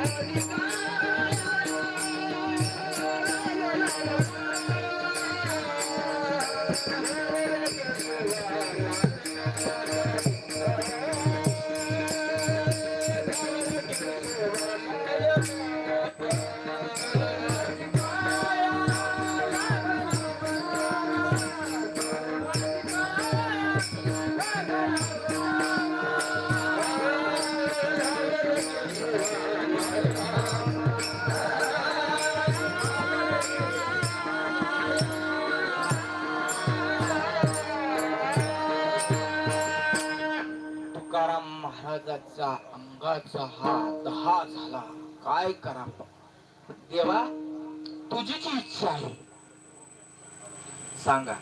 तुकाराम माझा अंगाचा हा दहा झाला. काय करा देवा तुझी जी इच्छा आहे. सांगा.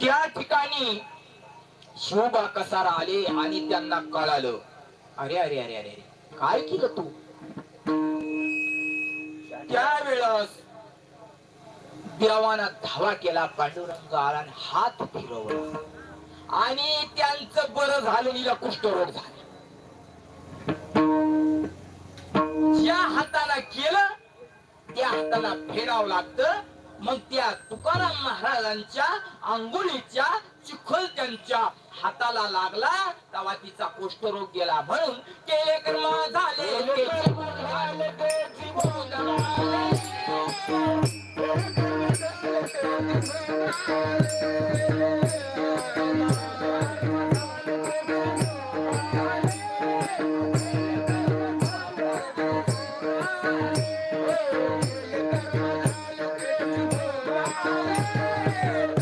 त्या ठिकाणी शिवबा कसारा आले आणि त्यांना कळालं. अरे अरे अरे अरे अरे काय केलं तू? त्यावेळेस देवानं धावा केला पांडुरंग आला हात फिरवला. आणि त्यांचं बरं झालं निला कुष्ठरोग झाला. हाताला केलं त्या हाताला फेराव लागतं. मग त्या तुकाराम महाराजांच्या अंघोळीच्या चिखल त्यांच्या हाताला लागला तेव्हा तिचा कुष्ठरोग गेला. म्हणून केले कर्म झाले. केले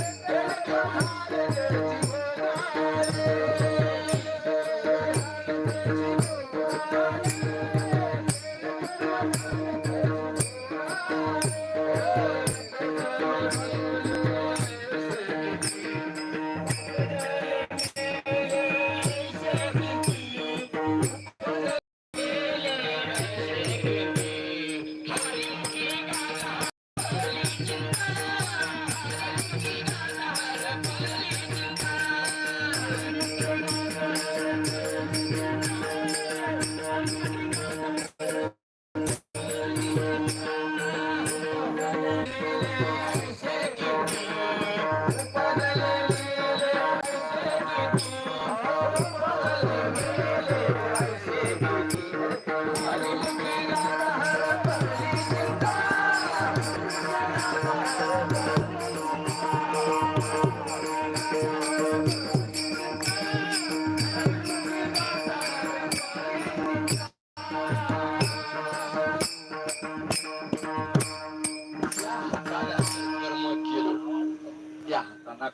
हाताला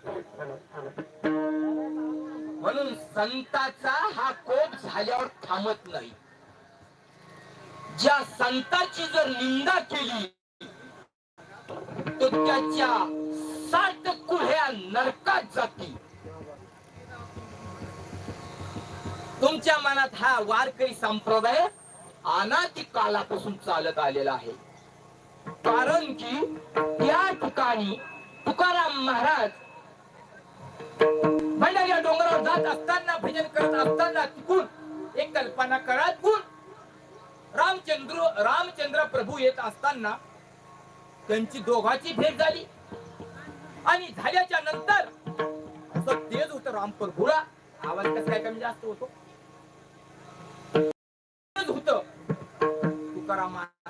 म्हणून संताचा हा कोप झाल्यावर थांबत नाही. ज्या संताची जर निंदा केली तर त्याच्या सात कुऱ्या नरकात जातील. तुमच्या मनात हा वारकरी संप्रदाय अनादी कालापासून चालत आलेला आहे. कारण की त्या ठिकाणी तुकाराम महाराज भंडारी डोंगरावर जात असताना भजन करत असताना चुकून एक कल्पना करा चुकून. रामचंद्र रामचंद्र प्रभू येत असताना त्यांची दोघाची भेट झाली. आणि झाल्याच्यानंतर असं तेज होत राम प्रभूला आवाज कसा काय कमी जास्त होतो?